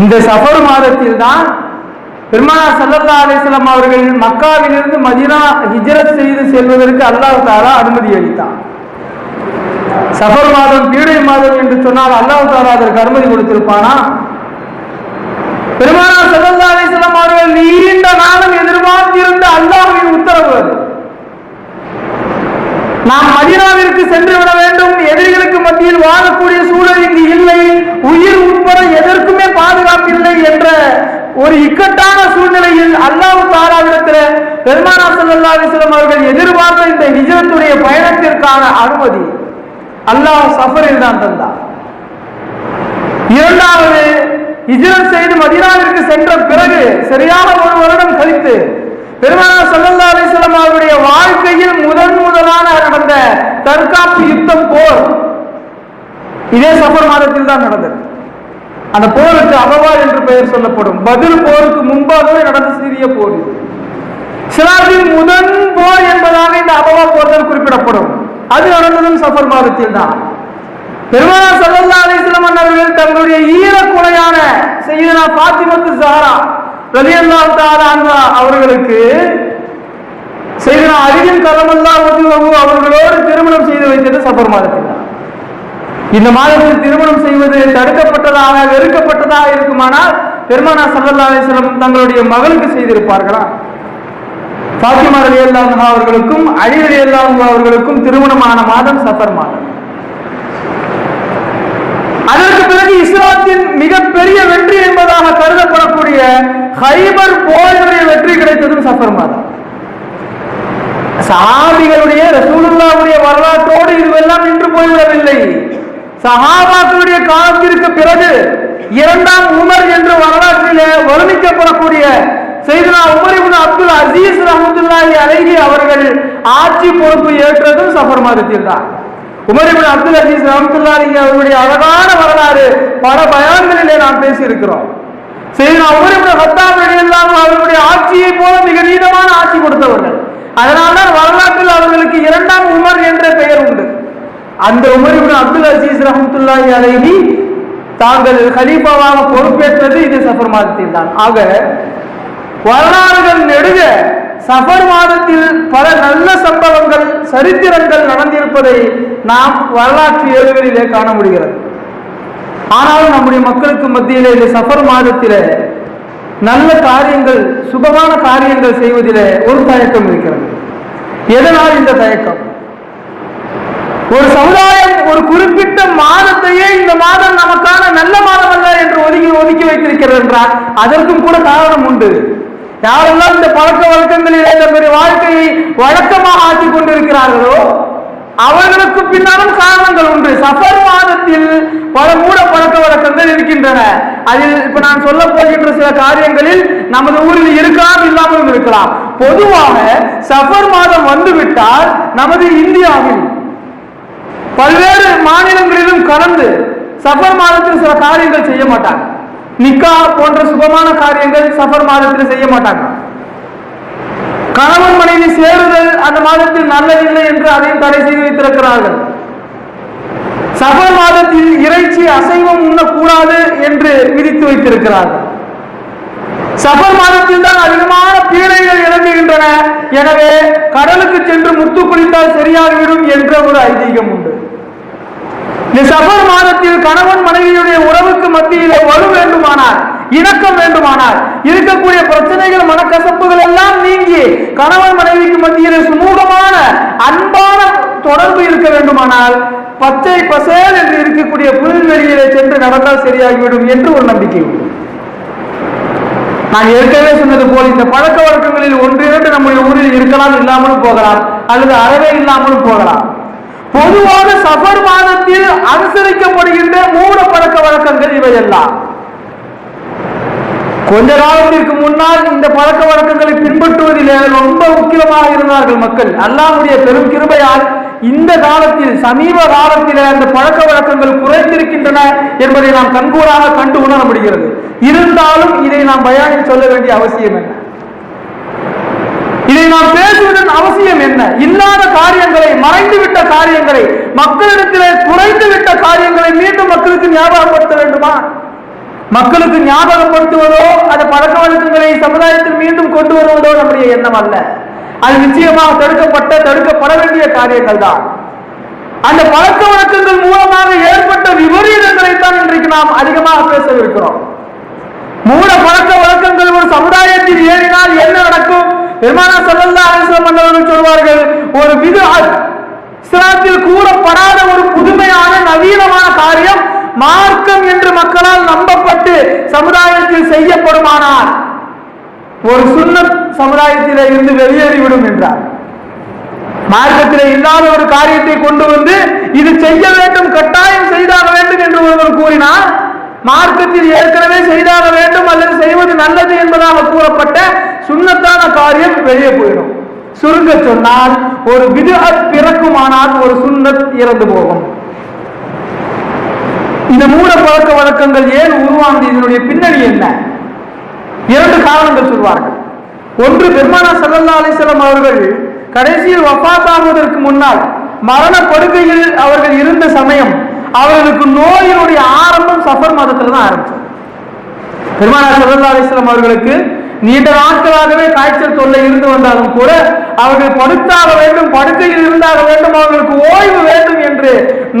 இந்த சஃபர் மாதத்தில் தான் பெருமானா சல்லா அலிஸ்லாம் அவர்கள் மக்காவிலிருந்து மதினா ஹிஜரத் செய்து செல்வதற்கு அல்லாஹ் தாரா அனுமதி அளித்தான். சஃபர் மாதம் பீடை மாதம் என்று சொன்னால் அல்லாஹ் தாலா அதற்கு அனுமதி கொடுத்திருப்பானா? பெருமானா சல்லா அலிஸ்லாம் அவர்கள் நீண்ட நாளும் எதிர்பார்த்திருந்த அல்லாஹ்வின் உத்தரவு அது. நாம் மதினாவிற்கு சென்று விட வேண்டும் எதிரிகளுக்கு மத்தியில் வாழக்கூடிய சூழல் இங்கு இல்லை உயிர் உட்பட எதற்குமே பாதுகாப்பு இல்லை என்ற ஒரு இக்கட்டான சூழ்நிலையில் அல்லாவு தாராவிடத்தில் பெருமானா சல்லா அலிஸ்லாம் அவர்கள் எதிர்பார்த்த இந்த ஹிஜரத்துடைய பயணத்திற்கான அனுமதி அல்லாஹ் சஃபரில் தான் தந்தார் இரண்டாவது ஹிஜ்ரத் செய்து மதினாவிற்கு சென்ற பிறகு சரியான ஒரு வருடம் கழித்து பெருமானா சல்லா அலிஸ்லாம் அவருடைய வாழ்க்கையில் முதன் முதலான நடந்த தற்காப்பு யுத்தம் போர் இதே சஃபர் மாதத்தில் தான் நடந்தது. அந்த போருக்கு அபவா என்று பெயர் சொல்லப்படும். பதில் போருக்கு முன்பாகவே நடந்த சிறிய போர் இது. சிலாவின் முதன் போர் என்பதாக இந்த அபவா போர் குறிப்பிடப்படும். அது நடந்ததும் சஃபர் மாதத்தில் தான். பெருமானார் ஸல்லல்லாஹு அலிஸ்லாம் அவர்கள் தங்களுடைய ஈர கொலையான செய்தனா பாத்திமத்து ஜஹரா ரலி தஆலா அவர்களுக்கு செய்தனா அறிவின் கலமல்லா வஜ்ஹு அவர்களோடு திருமணம் செய்து வைத்தது சஃபர் மாதத்தில் தான். இந்த மாதத்தில் திருமணம் செய்வது தடுக்கப்பட்டதாக வெறுக்கப்பட்டதாக இருக்குமானால் பெருமானா ஸல்லல்லாஹு தங்களுடைய மகளுக்கு செய்திருப்பார்களா? பாத்திமா ரலியல்லாஹு அவர்களுக்கும் அலி ரலியல்லாஹு அன்ஹு அவர்களுக்கும் திருமணமான மாதம் சஃபர் மாதம். அதற்கு பிறகு இஸ்லாத்தின் மிகப்பெரிய வெற்றி என்பதாக கருதப்படக்கூடிய ஹைபர் போரினுடைய வெற்றி கிடைத்ததும் சஃபர் மாதம். சஹாபிகளுடைய ரசூலுல்லாவுடைய வரலாற்றோடு இதுவெல்லாம் நின்று போய்விடவில்லை. சஹாபாக்களுடைய காலத்திற்கு பிறகு இரண்டாம் உமர் என்று வரலாற்றிலே வருணிக்கப்படக்கூடிய செய்தனா உமரிபுன் அப்துல் அசீஸ் ரஹமத்துல்லாஹி அலைஹி அவர்கள் ஆட்சி பொறுப்பு ஏற்றதும் சஃபர் மாதத்தில் தான். உமரிபுன் அப்துல் அசீஸ் ரஹமத்துல்லாஹி அவருடைய அழகான வரலாறு பல பயான்களிலே நாம் பேசியிருக்கிறோம். செய்தனா உமரிபுன் ஹத்தாப் எல்லாம் ரலியல்லாஹு அவருடைய ஆட்சியை போல மிக நீளமான ஆட்சி கொடுத்தவர்கள். அதனால்தான் வரலாற்றில் அவர்களுக்கு இரண்டாம் உமர் என்ற பெயர் உண்டு. அந்த உமர் இப்னு அப்துல் அசீஸ் ரஹமத்துல்லாஹி அலைஹி தாங்கள் கலீஃபாவாக பொறுப்பேற்றது இது சஃபர் மாதத்தில் தான் ஆக வரலாறுகள் நெடுக சஃபர் மாதத்தில் பல நல்ல சம்பவங்கள் சரித்திரங்கள் நடந்திருப்பதை நாம் வரலாற்று ஏடுகளிலே காண முடிகிறது. ஆனாலும் நம்முடைய மக்களுக்கு மத்தியிலே இந்த சஃபர் மாதத்திலே நல்ல காரியங்கள் சுபமான காரியங்கள் செய்வதிலே ஒரு தயக்கம் இருக்கிறது. எதனால் இந்த தயக்கம்? ஒரு சமுதாயம் ஒரு குறிப்பிட்ட மாதத்தையே இந்த மாதம் நமக்கான நல்ல மாதம் அல்ல என்று ஒதுக்கி ஒதுக்கி வைத்திருக்கிறது என்றால் அதற்கும் கூட காரணம் உண்டு. யாரெல்லாம் இந்த பழக்க வழக்கங்களில் பெரிய வாழ்க்கையை வழக்கமாக ஆக்கி கொண்டிருக்கிறார்களோ அவர்களுக்கு பின்னாலும் காரணங்கள் உண்டு. சஃபர் மாதத்தில் பல மூட பழக்க வழக்கங்கள் இருக்கின்றன. அதில் இப்ப நான் சொல்ல போகின்ற சில காரியங்களில் நமது ஊரில் இருக்கலாம் இல்லாமலும் இருக்கலாம். பொதுவாக சஃபர் மாதம் வந்துவிட்டால் நமது இந்தியாவில் பல்வேறு மாநிலங்களிலும் கலந்து சஃபர் மாதத்தில் சில காரியங்கள் செய்ய மாட்டாங்க. நிக்கா போன்ற சுபமான காரியங்கள் சஃபர் மாதத்தில் செய்ய மாட்டாங்க. கணவன் மனைவி சேருதல் அந்த மாதத்தில் நல்லதில்லை என்று அதையும் தடை செய்து வைத்திருக்கிறார்கள். சஃபர் மாதத்தில் இறைச்சி அசைவம் உண்ணக்கூடாது என்று விதித்து வைத்திருக்கிறார்கள். சஃபர் மாதத்தில் தான் அதிகமான பீடைகள் இறங்குகின்றன எனவே கடலுக்கு சென்று முத்து குளித்தால் சரியாகிவிடும் என்ற ஒரு ஐதீகம் உண்டு. இந்த மாதத்தில் கணவன் மனைவியுடைய உறவுக்கு மத்தியிலே வலு வேண்டுமானால் இணக்கம் வேண்டுமானால் இருக்கக்கூடிய பிரச்சனைகள் மனக்கசப்புகள் எல்லாம் நீங்கி கணவன் மனைவிக்கு மத்தியிலே சுமூகமான அன்பான தொடர்பு இருக்க வேண்டுமானால் பச்சை பசேல் என்று இருக்கக்கூடிய புல்வெளியிலே சென்று நடந்தால் சரியாகிவிடும் என்று ஒரு நம்பிக்கை உண்டு. நான் ஏற்கனவே சொன்னது போல் இந்த பழக்க வழக்கங்களில் ஒன்று இரண்டு நம்முடைய ஊரில் இருக்கலாம் இல்லாமலும் போகலாம் அல்லது அறவே இல்லாமலும் போகலாம். பொதுவாக சஃபர் மாதத்தில் அனுசரிக்கப்படுகின்ற மூட பழக்க வழக்கங்கள் இவையெல்லாம். கொஞ்ச காலத்திற்கு முன்னால் இந்த பழக்க வழக்கங்களை பின்பற்றுவதிலே ரொம்ப முக்கியமாக இருந்தார்கள் மக்கள். அல்லாவுடைய பெரும் கிருபையால் இந்த காலத்தில் சமீப காலத்தில் அந்த பழக்க வழக்கங்கள் குறைந்திருக்கின்றன என்பதை நாம் கண்கூடாக கண்டு உணர முடிகிறது. இருந்தாலும் இதை நாம் பயானில் சொல்ல வேண்டிய அவசியம் என்ன? இதை நாம் பேசுவதன் அவசியம் என்ன? இல்லாத காரியங்களை மறைந்துவிட்ட காரியங்களை மக்களிடத்திலே குறைந்து விட்ட காரியங்களை மீண்டும் மக்களுக்கு ஞாபகப்படுத்த வேண்டுமா? மக்களுக்கு ஞாபகப்படுத்துவதோ அது பழக்க வழக்கங்களை சமுதாயத்தில் மீண்டும் கொண்டு வருவதோ நம்முடைய எண்ணம் அல்ல. அது நிச்சயமாக தடுக்கப்பட்ட தடுக்கப்பட வேண்டிய காரியங்கள் தான். அந்த பழக்க வழக்கங்கள் மூலமாக ஏற்பட்ட விபரீதங்களை தான் இன்றைக்கு நாம் அதிகமாக பேசவிருக்கிறோம். மூல பழக்க வழக்கங்கள் ஒரு சமுதாயத்தில் ஏறினால் என்ன நடக்கும்? பெருமானா சல்லல்லா அலிஸ்லாம் மன்னவர்கள் சொல்வார்கள் ஒரு விது இஸ்லாத்தில் கூறப்படாத ஒரு புதுமையான நவீனமான காரியம் மார்க்கம் என்று மக்களால் நம்பப்பட்டு சமுதாயத்தில் செய்யப்படுமானால் ஒரு சுண்ணத் சமுதாயத்திலே இருந்து வெளியேறிவிடும் என்றார். மார்க்கத்திலே இல்லாத ஒரு காரியத்தை கொண்டு வந்து இது செய்ய வேண்டும் கட்டாயம் செய்தாக வேண்டும் என்று ஒருவர் கூறினார் மார்க்கத்தில் ஏற்கனவே செய்தாக வேண்டும் அல்லது செய்வது நல்லது என்பதாக கூறப்பட்ட சுண்ணத்தான காரியம் வெளியே போயிடும். சுருங்க சொன்னால் ஒரு விதுகத் பிறக்குமானால் ஒரு சுண்ணத் இறந்து போகும். இந்த மூட பழக்க வழக்கங்கள் ஏன் உருவானது இதனுடைய பின்னணி என்ன? இரண்டு காரணங்கள் சொல்வார்கள். ஒன்று பெருமானா சல்லா அலிஸ்லாம் அவர்கள் கடைசியில் வப்பாத்தாகுவதற்கு முன்னால் மரண படுக்கையில் அவர்கள் இருந்த சமயம் அவர்களுக்கு நோயினுடைய ஆரம்பம் சஃபர் மாதத்துல தான் ஆரம்பிச்சது. பெருமானா சல்லல்லா அலிஸ்லாம் அவர்களுக்கு நீண்ட நாட்களாகவே காய்ச்சல் தொல்லை இருந்து வந்தாலும் கூட அவர்கள் படுத்தாக வேண்டும் படுக்கையில் இருந்தாக வேண்டும் அவர்களுக்கு ஓய்வு வேண்டும் என்று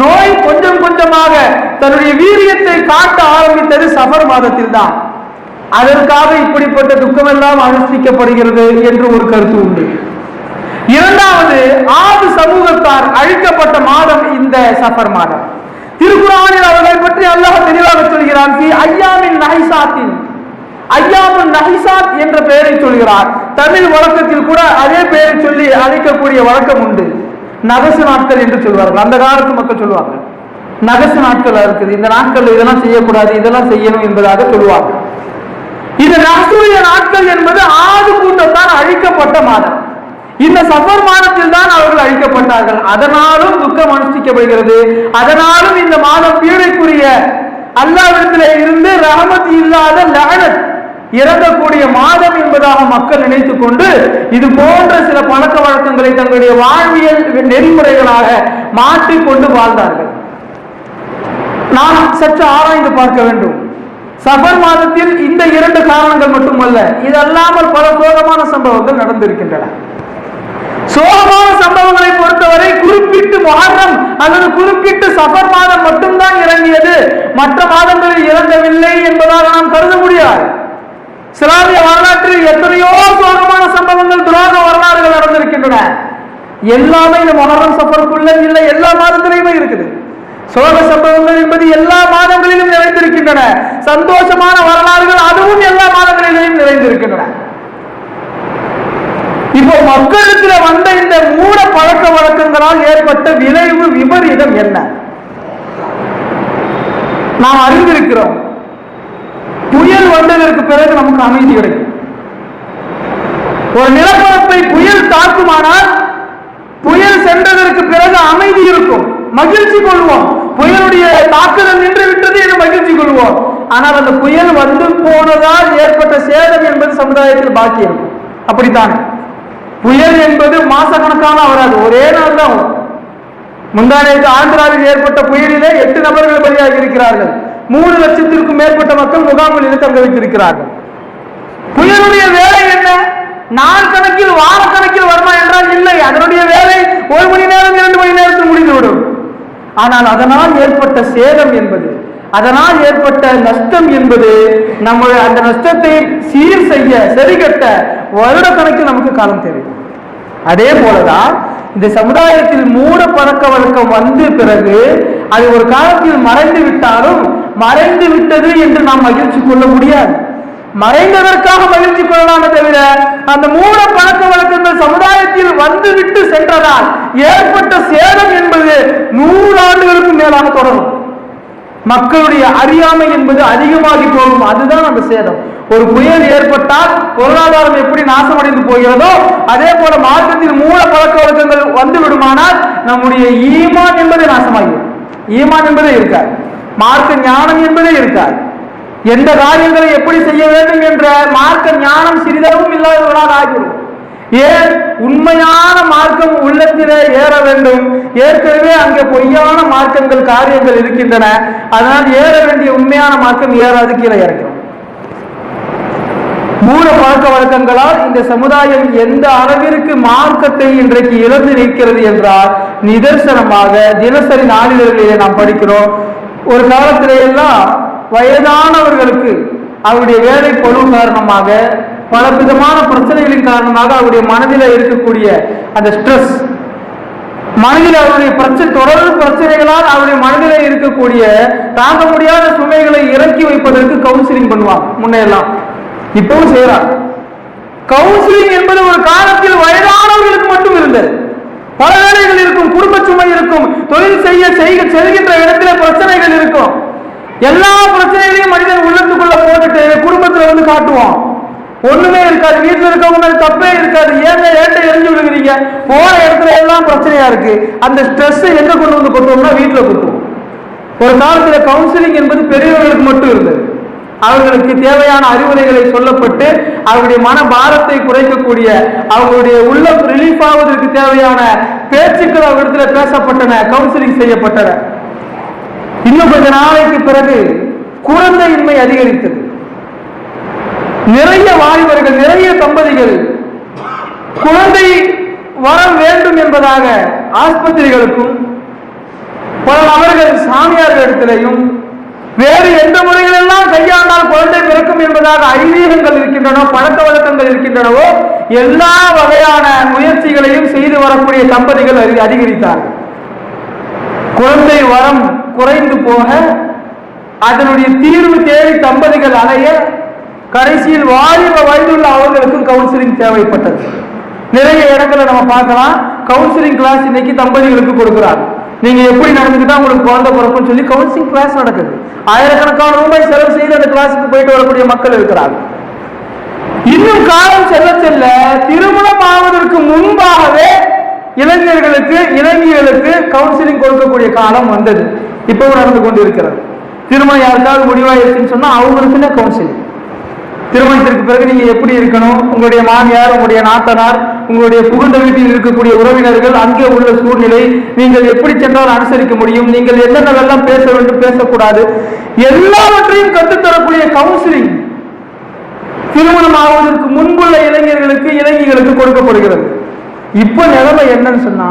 நோய் கொஞ்சம் கொஞ்சமாக தன்னுடைய வீரியத்தை காட்ட ஆரம்பித்தது சஃபர் மாதத்தில் தான். அதற்காக இப்படிப்பட்ட துக்கமெல்லாம் அனுஷ்டிக்கப்படுகிறது என்று ஒரு கருத்து உண்டு. இரண்டாவது ஆறு சமூகத்தார் அழிக்கப்பட்ட மாதம் இந்த சஃபர் மாதம். திருக்குறானில் அவர்களை பற்றி அல்லாஹ் தெளிவாக சொல்கிறான் "ஃபீ ஐயாமின் நஹிசாத்தின். ஐயாமுன் நஹிசாத் என்ற பெயரை சொல்கிறார். தமிழ் வழக்கத்தில் கூட அதே பெயரை சொல்லி அழைக்கக்கூடிய வழக்கம் உண்டு. நகசு நாட்கள் என்று சொல்வார்கள். அந்த காலத்து மக்கள் சொல்லுவாங்க நகசு நாட்கள் இருக்குது. இந்த நாட்கள் இதெல்லாம் செய்யக்கூடாது இதெல்லாம் செய்யணும் என்பதாக சொல்லுவாங்க இது நகசுடைய நாட்கள் என்பது ஆறு கூட்டத்தால் அழிக்கப்பட்ட மாதம். இந்த சஃபர் மாதத்தில் தான் அவர்கள் அழிக்கப்பட்டார்கள். அதனாலும் துக்கம் அனுஷ்டிக்கப்படுகிறது. அதனாலும் இந்த மாதம் பீடைக்குரிய அல்லாவிடத்தில் இருந்து ரஹமத் இல்லாத லகனத் இறங்கக்கூடிய மாதம் என்பதாக மக்கள் நினைத்துக் கொண்டு இது போன்ற சில பழக்க வழக்கங்களை தங்களுடைய வாழ்வியல் நெறிமுறைகளாக மாற்றிக்கொண்டு வாழ்ந்தார்கள். நாம் சற்று ஆராய்ந்து பார்க்க வேண்டும். சபர் மாதத்தில் இந்த இரண்டு காரணங்கள் மட்டுமல்ல இது அல்லாமல் பல சோகமான சம்பவங்கள் நடந்திருக்கின்றன. சோகமான சம்பவங்களை பொறுத்தவரை குறிப்பிட்டு மொஹர்ரம் அல்லது குறிப்பிட்டு சஃபர் மாதம் மட்டும்தான் இறங்கியது. மற்ற மாதங்களில் இறங்கவில்லை என்பதாக நாம் கருத முடியாது. சிலாமிய வரலாற்றில் எத்தனையோ சோகமான சம்பவங்கள் துரோக வரலாறுகள் நடந்திருக்கின்றன. எல்லாமே இந்த மொஹர்ரம் சஃபருக்குள்ள இல்லை. எல்லா மாதத்திலையுமே இருக்குது. சோக சம்பவங்கள் என்பது எல்லா மாதங்களிலும் நிறைந்திருக்கின்றன. சந்தோஷமான வரலாறுகள் அதுவும் எல்லா மாதங்களிலும் நிறைந்திருக்கின்றன. இப்போ மக்களிடத்தில் வந்த இந்த மூட பழக்க வழக்கங்களால் ஏற்பட்ட விளைவு விபரீதம் என்ன? நாம் அறிந்திருக்கிறோம். புயல் வந்ததற்கு பிறகு நமக்கு அமைதி கிடைக்கும். ஒரு நிலப்பரப்பை புயல் தாக்குமானால் புயல் சென்றதற்கு பிறகு அமைதி இருக்கும். மகிழ்ச்சி கொள்வோம். புயலுடைய தாக்குதல் நின்று விட்டது என்று மகிழ்ச்சி கொள்வோம். ஆனால் அந்த புயல் வந்து போனதால் ஏற்பட்ட சேதம் என்பது சமுதாயத்தில் பாக்கியம். அப்படித்தானே? புயல் என்பது மாசக்கணக்கான வராது ஒரே நாள் தான் வரும். ஆந்திராவில் ஏற்பட்ட புயலிலே எட்டு நபர்கள் பலியாகி இருக்கிறார்கள். மூணு லட்சத்திற்கும் மேற்பட்ட மக்கள் முகாம்களில் தங்க வைத்திருக்கிறார்கள் புயலுடைய வேலை என்ன? நாள் கணக்கில் வார கணக்கில் வருமா என்றால் இல்லை. அதனுடைய வேலை ஒரு மணி நேரம் இரண்டு மணி நேரத்தில் முடிந்துவிடும். ஆனால் அதனால் ஏற்பட்ட சேதம் என்பது அதனால் ஏற்பட்ட நஷ்டம் என்பது நம்ம அந்த நஷ்டத்தை சீர் செய்ய சரிகட்ட வருட கணக்கில் நமக்கு காலம் தேவை. அதே போலதான் இந்த சமுதாயத்தில் மூட பழக்க வழக்கம் வந்த பிறகு அது ஒரு காலத்தில் மறைந்து விட்டாலும் மறைந்து விட்டது என்று நாம் மகிழ்ச்சி கொள்ள முடியாது. மறைந்ததற்காக மகிழ்ச்சி கொள்ளலாமே தவிர அந்த மூட பழக்க வழக்கங்கள் சமுதாயத்தில் வந்து விட்டு சென்றதால் ஏற்பட்ட சேதம் என்பது நூறு ஆண்டுகளுக்கு மேலாக தொடரும். மக்களுடைய அறியாமை என்பது அதிகமாகி போகும். அதுதான் அந்த சேதம். ஒரு புயல் ஏற்பட்டால் பொருளாதாரம் எப்படி நாசமடைந்து போகிறதோ அதே போல மாற்றத்தின் மூல பழக்க வழக்கங்கள் வந்து விடுமானால் நம்முடைய ஈமான் என்பதே நாசமாகிவிடும். ஈமான் என்பதே இருக்காது. மார்க்க ஞானம் என்பதே இருக்காது. எந்த காரியங்களை எப்படி செய்ய வேண்டும் என்ற மார்க்க ஞானம் சிறிதளவும் இல்லாதவர்களால் ஆகிவிடும். ஏன் உண்மையான மார்க்கம் உள்ளத்திலே ஏற வேண்டும்? ஏற்கனவே அங்கே பொய்யான மார்க்கங்கள் காரியங்கள் இருக்கின்றன. அதனால் ஏற வேண்டிய உண்மையான மார்க்கம் ஏறாது கீழே இறக்கிறோம். மூல பழக்க வழக்கங்களால் இந்த சமுதாயம் எந்த அளவிற்கு மார்க்கத்தை இன்றைக்கு இழந்து நிற்கிறது என்றால் நிதர்சனமாக தினசரி நாளிதழ்களிலே நாம் படிக்கிறோம். ஒரு காலத்திலே எல்லாம் வயதானவர்களுக்கு அவருடைய வேலை பொழுது காரணமாக பல விதமான பிரச்சனைகளின் காரணமாக அவருடைய மனதில் இருக்கக்கூடிய அந்த ஸ்ட்ரெஸ் மனதில் அவருடைய பிரச்சனை தொடர்ந்து பிரச்சனைகளால் அவருடைய மனதில் இருக்கக்கூடிய தாங்க முடியாத சுமைகளை இறக்கி வைப்பதற்கு கவுன்சிலிங் பண்ணுவாங்க முன்னெல்லாம். இப்பவும் செய்யறாங்க கவுன்சிலிங் என்பது ஒரு காலத்தில் வயதானவர்களுக்கு மட்டும் இருந்தது. பல வேலைகள் இருக்கும் குடும்ப சுமை இருக்கும் தொழில் செய்ய செய்க செல்கின்ற இடத்துல பிரச்சனைகள் இருக்கும். எல்லா பிரச்சனைகளையும் மனிதன் உள்ளத்துக்குள்ள போட்டுட்டு குடும்பத்துல வந்து காட்டுவான். ஒண்ணுமே இருக்காது. வீட்டுல இருக்கவங்க மேல தப்பே இருக்காது. ஏங்க ஏட்ட எரிஞ்சு விழுகிறீங்க? போற இடத்துல எல்லாம் பிரச்சனையா இருக்கு. அந்த ஸ்ட்ரெஸ் எங்க கொண்டு வந்து கொடுத்தோம்னா வீட்டுல கொடுத்தோம் ஒரு காலத்துல கவுன்சிலிங் என்பது பெரியவர்களுக்கு மட்டும் இருந்தது. அவர்களுக்கு தேவையான அறிவுரைகளை சொல்லப்பட்டு அவருடைய மன பாரத்தை குறைக்கக்கூடிய அவர்களுடைய உள்ளம் ரிலீஃப் ஆவதற்கு தேவையான பேச்சுக்கள் அவரிடத்துல பேசப்பட்டன கவுன்சிலிங் செய்யப்பட்டன. இன்னும் கொஞ்ச நாளைக்கு பிறகு குழந்தையின்மை அதிகரித்தது. நிறைய வாலிபர்கள் நிறைய தம்பதிகள் குழந்தை வர வேண்டும் என்பதாக ஆஸ்பத்திரிகளுக்கும் பல நபர்கள் சாமியார்களிடத்திலையும் வேறு எந்த முறைகளெல்லாம் கையாண்டால் குழந்தை பிறக்கும் என்பதாக ஐதீகங்கள் இருக்கின்றனோ பழக்க வழக்கங்கள் இருக்கின்றனவோ எல்லா வகையான முயற்சிகளையும் செய்து வரக்கூடிய தம்பதிகள் அதிக- அதிகரித்தார்கள். குழந்தை வரம் குறைந்து போக அதனுடைய தீர்வு தேடி தம்பதிகள் அலைய கடைசியில் வாலிப வயதுள்ள அவர்களுக்கும் கவுன்சிலிங் தேவைப்பட்டது. நிறைய இடங்களை நம்ம பார்க்கலாம். கவுன்சிலிங் கிளாஸ் இன்னைக்கு தம்பதிகளுக்கு கொடுக்குறாங்க. நீங்க எப்படி நடந்துக்கிட்டா உங்களுக்கு குழந்தை பிறப்புன்னு சொல்லி கவுன்சிலிங் கிளாஸ் நடக்குது. ஆயிரக்கணக்கான ரூபாய் செலவு செய்து அந்த கிளாஸுக்கு போயிட்டு வரக்கூடிய மக்கள் இருக்கிறாங்க. இன்னும் காலம் செல்ல செல்ல திருமணம் ஆவதற்கு முன்பாகவே இளைஞர்களுக்கு இளைஞர்களுக்கு கவுன்சிலிங் கொடுக்கக்கூடிய காலம் வந்தது. இப்பவும் நடந்து கொண்டு இருக்கிறது திருமணம் யாருக்காவது முடிவாயிருச்சுன்னு சொன்னா அவங்களுக்குன்னு கவுன்சிலிங் திருமணத்திற்கு பிறகு நீங்க எப்படி இருக்கணும்? உங்களுடைய மாமியார் உங்களுடைய நாத்தனார் உங்களுடைய புகுந்த வீட்டில் இருக்கக்கூடிய உறவினர்கள் அங்கே உள்ள சூழ்நிலை நீங்கள் எப்படி சென்றால் அனுசரிக்க முடியும்? நீங்கள் என்னென்னவெல்லாம் பேச வேண்டும்? பேசக்கூடாது. எல்லாவற்றையும் கற்றுத்தரக்கூடிய கவுன்சிலிங் திருமணம் ஆவதற்கு முன்புள்ள இளைஞர்களுக்கு இளைஞர்களுக்கு கொடுக்கப்படுகிறது. இப்ப நிலைமை என்னன்னு சொன்னா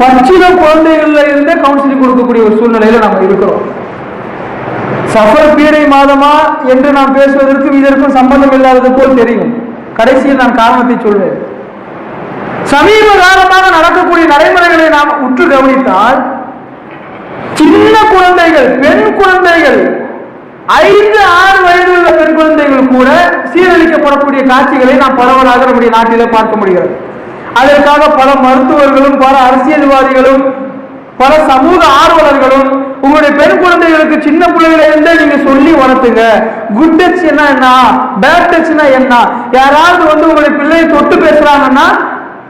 பச்சில குழந்தைகள்ல இருந்தே கவுன்சிலிங் கொடுக்கக்கூடிய ஒரு சூழ்நிலையில நம்ம இருக்கிறோம். சஃபர் பீடை மாதமா என்று நாம் பேசுவதற்கும் இதற்கும் சம்பந்தம் இல்லாதது போல் தெரியும். கடைசியில் நான் காரணத்தை சொல்வேன். சமீப காலமாக நடக்கக்கூடிய நடைமுறைகளை நாம் உற்று கவனித்தால் சின்ன குழந்தைகள் பெண் குழந்தைகள் ஐந்து ஆறு வயதுள்ள பெண் குழந்தைகள் கூட சீரழிக்கப்படக்கூடிய காட்சிகளை நாம் பரவலாக நம்முடைய நாட்டிலே பார்க்க முடிகிறது. அதற்காக பல மருத்துவர்களும் பல அரசியல்வாதிகளும் பல சமூக ஆர்வலர்களும் உங்களுடைய பெண் குழந்தைகளுக்கு சின்ன பிள்ளைகளை இருந்தே நீங்க சொல்லி வளர்த்துங்க. குட் டச் என்ன? பேட் டச்னா என்ன? யாராவது வந்து உங்களுடைய பிள்ளையை தொட்டு பேசுறாங்கன்னா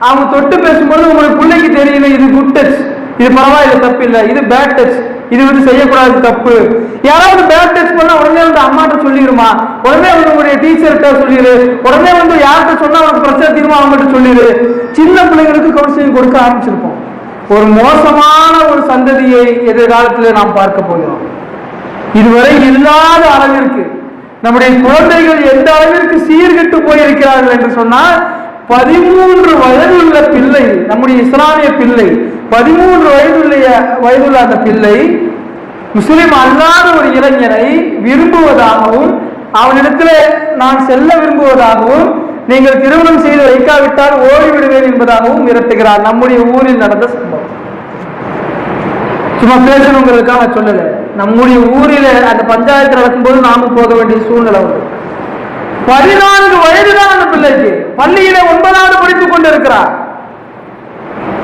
அவங்க தொட்டு பேசும்போது உங்களுக்கு பிள்ளைக்கு தெரியல இது குட் டச் இது பரவாயில்ல தப்பு இல்லை இது பேட் டச் இது வந்து செய்யக்கூடாது தப்பு. யாராவது பேட் டச் பண்ணா உடனே வந்து அம்மாட்ட சொல்லிடுமா உடனே வந்து உங்களுடைய டீச்சர்கிட்ட சொல்லிடு உடனே வந்து யார்கிட்ட சொன்னா அவனுக்கு பிரச்சனை தீர்மா? அவங்ககிட்ட சொல்லிடு சின்ன பிள்ளைங்களுக்கு கவுன்சிலிங் கொடுக்க ஆரம்பிச்சிருப்போம். ஒரு மோசமான ஒரு சந்ததியை எதிர்காலத்தில் நாம் பார்க்க போகிறோம். இதுவரை இல்லாத அளவிற்கு நம்முடைய குழந்தைகள் எந்த அளவிற்கு சீர்கெட்டு போயிருக்கிறார்கள் என்று சொன்னால் பதிமூன்று வயதுள்ள பிள்ளை நம்முடைய இஸ்லாமிய பிள்ளை பதிமூன்று வயதுள்ள வயதுள்ள அந்த பிள்ளை முஸ்லிம் அல்லாத ஒரு இளைஞரை விரும்புவதாகவும் அவனிடத்தில் நான் செல்ல விரும்புவதாகவும் நீங்கள் திருமணம் செய்து வைக்காவிட்டால் ஓடிவிடுவேன் என்பதாகவும் மிரட்டுகிறார். நம்முடைய ஊரில் நடந்த சம்பவம். சும்மா பேசணுங்கிறதுக்காக சொல்லல. நம்முடைய ஊரில் அந்த பஞ்சாயத்து நடக்கும்போது நாமும் போக வேண்டிய சூழ்நிலை உண்டு. பதினான்கு வயதுதான் அந்த பிள்ளைக்கு. பள்ளியில ஒன்பதாவது படித்துக் கொண்டிருக்கிறார்.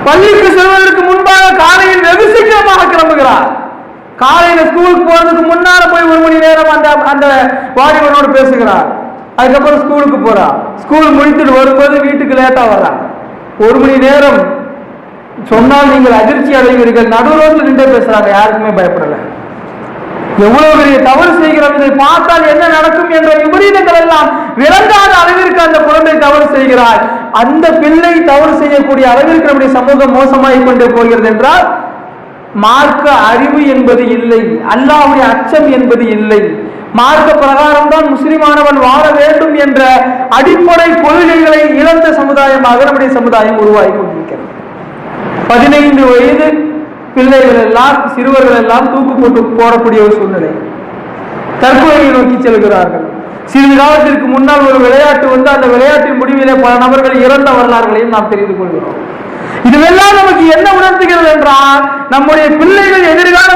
பள்ளிக்கு செல்வதற்கு முன்பாக காலையில் வெகு சீக்கிரமாக கிளம்புகிறார். காலையில ஸ்கூலுக்கு போறதுக்கு முன்னால போய் ஒரு மணி நேரம் அந்த அந்த வாலிபனோடு பேசுகிறார். அதுக்கப்புறம் ஸ்கூலுக்கு போறா. ஸ்கூல் முடித்துட்டு வரும்போது வீட்டுக்கு லேட்டா வர்றா ஒரு மணி நேரம் சொன்னால் நீங்கள் அதிர்ச்சி அடைவீர்கள். நடு நின்று பேசுறாங்க. யாருக்குமே பயப்படல. எவ்வளவு பெரிய தவறு செய்கிறோம் இதை பார்த்தால் என்ன நடக்கும் என்ற விபரீதங்கள் எல்லாம் விளங்காத அளவிற்கு அந்த குழந்தை தவறு செய்கிறார் அந்த பிள்ளை தவறு செய்யக்கூடிய அளவிற்கு நம்முடைய சமூகம் மோசமாகிக் கொண்டே போகிறது என்றால் மார்க்க அறிவு என்பது இல்லை. அல்லாவுடைய அச்சம் என்பது இல்லை. மார்க்க பிரகாரம் தான் முஸ்லிமானவன் வாழ வேண்டும் என்ற அடிப்படை கொள்கைகளை இழந்த சமுதாயமாக நம்முடைய சமுதாயம் உருவாகி கொண்டிருக்கிறது. பதினைந்து வயது பிள்ளைகள் எல்லாம் சிறுவர்கள் எல்லாம் தூக்கு போட்டு போடக்கூடிய ஒரு சூழ்நிலை. தற்கொலையை நோக்கி செல்கிறார்கள். சிறிது காலத்திற்கு முன்னால் ஒரு விளையாட்டு வந்து அந்த விளையாட்டின் முடிவிலே பல நபர்கள் இறந்த வரலாறுகளையும் நாம் தெரிந்து கொள்கிறோம். இதுவெல்லாம் நமக்கு என்ன உணர்த்துகிறது என்றால் நம்முடைய பிள்ளைகள் எதிர்கால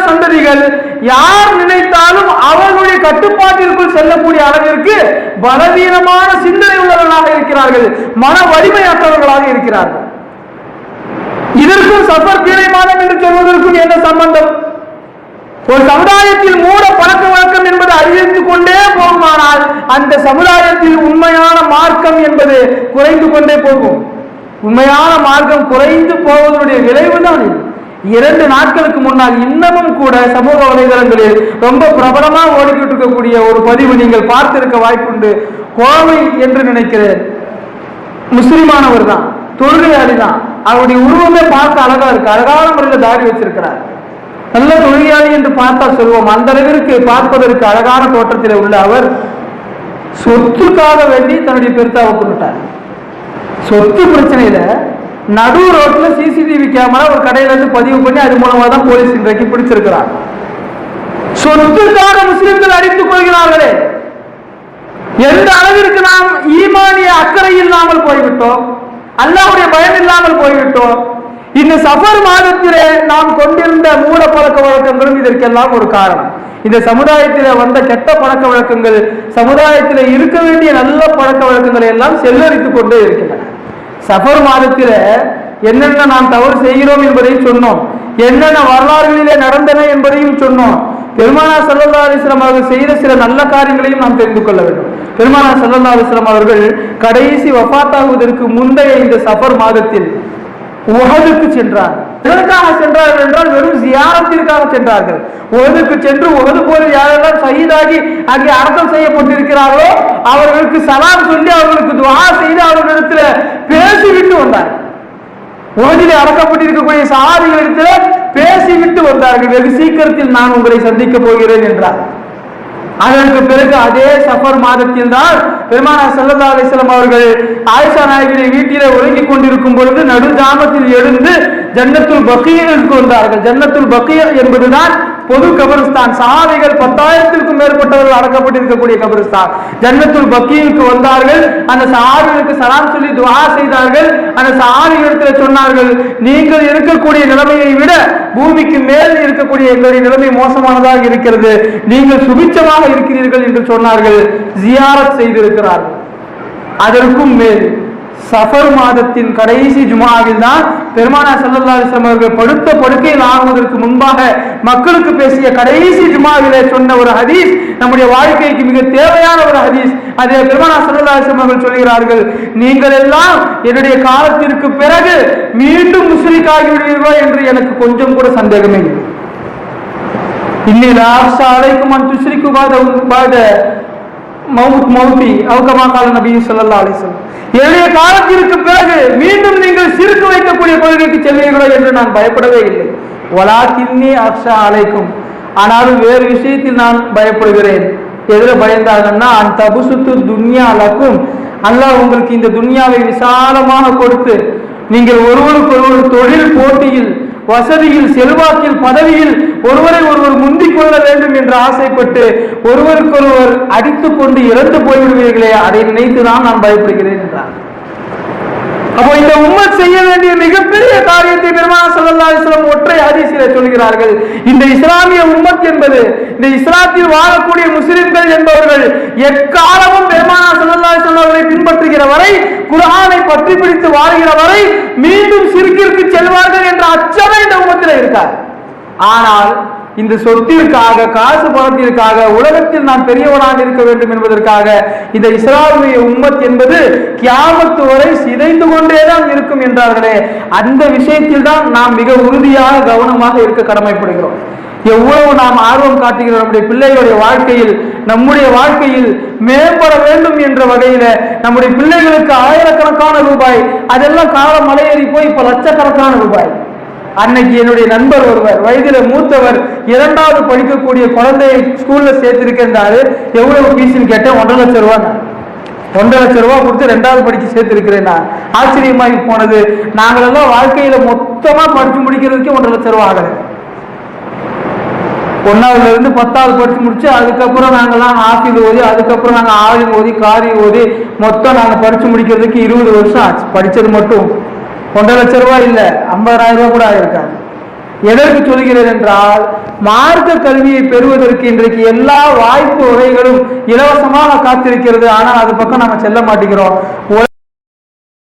சந்ததிகள் யார் நினைத்தாலும் அவர்களுடைய கட்டுப்பாட்டிற்குள் செல்லக்கூடிய அளவிற்கு பலவீனமான சிந்தனை உள்ளவர்களாக இருக்கிறார்கள். மன வலிமையற்றவர்களாக இருக்கிறார்கள். இதற்கும் சஃபர் கீழே மாதம் என்று சொல்வதற்கும் என்ன சம்பந்தம்? ஒரு சமுதாயத்தில் மூட பழக்க வழக்கம் என்பது அதிகரித்து கொண்டே போகுமானால் அந்த சமுதாயத்தில் உண்மையான மார்க்கம் என்பது குறைந்து கொண்டே போகும். உண்மையான மார்க்கம் குறைந்து போவதனுடைய விளைவுதான் இது. இரண்டு நாட்களுக்கு முன்னால் இன்னமும் கூட சமூக வலைதளங்களில் ரொம்ப பிரபலமாக ஓடிக்கிட்டு இருக்கக்கூடிய ஒரு பதிவு நீங்கள் பார்த்திருக்க வாய்ப்புண்டு. கோவை என்று நினைக்கிறேன். முஸ்லிமானவர் தான் தொழுகையாளி தான். அவருடைய உருவமே பார்க்க அழகா இருக்கு. அழகான முறையில் தாடி வச்சிருக்கிறார். நல்ல தொழிலாளி என்று பார்த்தால் சொல்வோம். அந்த அளவிற்கு பார்ப்பதற்கு அழகான தோற்றத்தில் உள்ள அவர் சொத்துக்காக வேண்டி தன்னுடைய பெருத்தாவை கொண்டுட்டார். சொத்து பிரச்சனையில நடு ரோட்ல சிசிடிவி கேமரா ஒரு கடையில இருந்து பதிவு பண்ணி அது மூலமா தான் போலீஸ் இன்றைக்கு பிடிச்சிருக்கிறார். சொத்துக்காக முஸ்லிம்கள் அடித்துக் கொள்கிறார்களே. எந்த அளவிற்கு நாம் ஈமானிய அக்கறை இல்லாமல் போய்விட்டோம்? அல்லாவுடைய பயம் இல்லாமல் போய்விட்டோம்? இந்த சஃபர் மாதத்திலே நாம் கொண்டிருந்த மூட பழக்க வழக்கங்களும் இதற்கெல்லாம் ஒரு காரணம். இந்த சமுதாயத்தில வந்த கெட்ட பழக்க வழக்கங்கள் சமுதாயத்தில் இருக்க வேண்டிய நல்ல பழக்க வழக்கங்களை எல்லாம் செல்லரித்துக் கொண்டே இருக்கின்றன. சஃபர் மாதத்தில் என்னென்ன நாம் தவறு செய்கிறோம் என்பதையும் சொன்னோம். என்னென்ன வரலாறுகளிலே நடந்தன என்பதையும் சொன்னோம். பெருமானா சல்லல்லா அலிஸ்லாம் அவர்கள் செய்த சில நல்ல காரியங்களையும் நாம் தெரிந்து கொள்ள வேண்டும். பெருமானா சல்லல்லா அலிஸ்லாம் அவர்கள் கடைசி வஃபாத்தாகுவதற்கு முந்தைய இந்த சஃபர் மாதத்தில் உகதுக்கு சென்றார். எதற்காக சென்றார்கள் என்றால் வெறும் ஜியாரத்திற்காக சென்றார்கள். உகதுக்கு சென்று உகது போரில் யாரெல்லாம் சகிதாகி அங்கே அடக்கம் செய்யப்பட்டிருக்கிறார்களோ அவர்களுக்கு சலாம் சொல்லி அவர்களுக்கு துவா செய்து அவர்களிடத்துல பேர் வந்தார் உலகிலே அடக்கப்பட்டிருக்கக்கூடிய சாதிகளிடத்தில் பேசிவிட்டு வந்தார்கள். வெகு சீக்கிரத்தில் நான் உங்களை சந்திக்க போகிறேன் என்றார். அதற்கு பிறகு அதே சஃபர் மாதத்தில் தான் பெருமானா சல்லல்லா அலிஸ்லாம் அவர்கள் ஆயிஷா நாயகியை வீட்டிலே உறங்கிக் கொண்டிருக்கும் பொழுது நடு ஜாமத்தில் எழுந்து ஜன்னத்துல் பக்கீருக்கு வந்தார்கள் ஜன்னத்துல் பக்கீர் என்பதுதான் பொது கபரிஸ்தான். சஹாபிகள் பத்தாயிரத்திற்கும் மேற்பட்டவர்கள் அடக்கப்பட்டிருக்கக்கூடிய கபரிஸ்தான். ஜன்னத்துல் பக்கீலுக்கு வந்தார்கள். அந்த சஹாபிகளுக்கு சலாம் சொல்லி துவா செய்தார்கள். அந்த சஹாபிகளிடத்தில் சொன்னார்கள். நீங்கள் இருக்கக்கூடிய நிலைமையை விட பூமிக்கு மேல் இருக்கக்கூடிய எங்களுடைய நிலைமை மோசமானதாக இருக்கிறது. நீங்கள் சுபிச்சமாக இருக்கிறீர்கள் என்று சொன்னார்கள். ஜியாரத் செய்திருக்கிறார்கள். அதற்கும் மேல். சஃபர் மாதத்தின் கடைசி ஜுமாவில் தான் பெருமானா சல்லல்லா அலிஸ்லாம் அவர்கள் படுத்த படுக்கையில் ஆகுவதற்கு முன்பாக மக்களுக்கு பேசிய கடைசி ஜுமாவிலே சொன்ன ஒரு ஹதீஸ் நம்முடைய வாழ்க்கைக்கு மிக தேவையான ஒரு ஹதீஸ். அதே பெருமானா சல்லல்லா அலிஸ்லாம் அவர்கள் சொல்கிறார்கள் நீங்கள் எல்லாம் என்னுடைய காலத்திற்கு பிறகு மீண்டும் முஸ்லிக் ஆகிவிடுவீர்களோ என்று எனக்கு கொஞ்சம் கூட சந்தேகமே இல்லை. இன்னில் ஆஷா துஸ்ரிக்கு பாத பாத மவுத் மௌத்தி அவுகமா கால நபி சொல்லல்லா அலைஹி ஏழைய காலத்திற்கு பிறகு மீண்டும் நீங்கள் சிறுக்கு வைக்கக்கூடிய கொள்கைக்கு செல்வீர்களோ என்று நான் பயப்படவே இல்லை. வலாக்கின்னி அக்ஷா அழைக்கும் ஆனாலும் வேறு விஷயத்தில் நான் பயப்படுகிறேன். எதில் பயந்தாங்கன்னா அந்த தபுசுத்து துன்யா லக்கும். அல்லாஹ் உங்களுக்கு இந்த துன்யாவை விசாலமாக கொடுத்து நீங்கள் ஒருவருக்கு ஒருவர் தொழில் போட்டியில் வசதியில் செல்வாக்கில் பதவியில் ஒருவரை ஒருவர் முந்திக் கொள்ள வேண்டும் என்று ஆசைப்பட்டு ஒருவருக்கொருவர் அடித்துக் கொண்டு இறந்து போய்விடுவீர்களே அதை நினைத்துதான் நான் பயப்படுகிறேன் என்றார். அப்போ இந்த உம்மத் செய்ய வேண்டிய மிகப்பெரிய காரியத்தை பெருமான சல்லாஸ்லம் ஒற்றை ஹதீஸிலே சொல்கிறார்கள். இந்த இஸ்லாமிய உம்மத் என்பது இந்த இஸ்லாத்தில் வாழக்கூடிய முஸ்லிம்கள் என்பவர்கள் எக்காலமும் பெருமானா சல்லாஸ்லம் அலைஹி அவர்களை பின்பற்றுகிற வரை குர்ஆனை பற்றி பிடித்து வாழ்கிற வரை மீண்டும் சிறுக்கிற்கு செல்வார்கள் என்ற அச்சமே இந்த உம்மத்தில் இருக்கார் ஆனால் இந்த சொத்திற்காக காசு பணத்திற்காக உலகத்தில் நான் பெரியவனாக இருக்க வேண்டும் என்பதற்காக இந்த இஸ்லாமிய உம்மத் என்பது கியாமத்து வரை சிதைந்து கொண்டேதான் இருக்கும் என்றார்களே. அந்த விஷயத்தில் தான் நாம் மிக உறுதியாக கவனமாக இருக்க கடமைப்படுகிறோம். எவ்வளவு நாம் ஆர்வம் காட்டுகிறோம் நம்முடைய பிள்ளைகளுடைய வாழ்க்கையில் நம்முடைய வாழ்க்கையில் மேம்பட வேண்டும் என்ற வகையில நம்முடைய பிள்ளைகளுக்கு ஆயிரக்கணக்கான ரூபாய் அதெல்லாம் காலம் மலையேறி போய் இப்ப லட்சக்கணக்கான ரூபாய். அன்னைக்கு என்னுடைய நண்பர் ஒருவர் வயதில மூத்தவர் இரண்டாவது படிக்கக்கூடிய குழந்தையை ஸ்கூல்ல சேர்த்திருக்கின்றாரு. எவ்வளவு பீஸ்ன்னு கேட்டேன் ஒன்றரை லட்சம் ரூபாய் ஒன்றரை லட்சம் ரூபாய் கொடுத்து ரெண்டாவது படிக்க சேர்த்திருக்கிறேன் நான். ஆச்சரியமாகி போனது. நாங்களெல்லாம் வாழ்க்கையில மொத்தமா படிச்சு முடிக்கிறதுக்கே ஒன்றரை லட்சம் ரூபாய் ஆகலை. ஒன்னாவதுல இருந்து பத்தாவது படிச்சு முடிச்சு அதுக்கப்புறம் நாங்கெல்லாம் ஆஃபீஸ் ஓதி அதுக்கப்புறம் நாங்க ஆவி ஓதி காரி ஓதி மொத்தம் நாங்க படிச்சு முடிக்கிறதுக்கு இருபது வருஷம் ஆச்சு. படிச்சது மட்டும். ஒன்றரை லட்சம் ரூபாய் இல்ல. ஐம்பதாயிரம் ரூபாய் கூட ஆயிருக்காங்க. எதற்கு சொல்கிறேன் என்றால் மார்க்க கல்வியை பெறுவதற்கு இன்றைக்கு எல்லா வாய்ப்பு வகைகளும் இலவசமாக காத்திருக்கிறது. ஆனால் அது பக்கம் நாங்க செல்ல மாட்டேங்கிறோம்.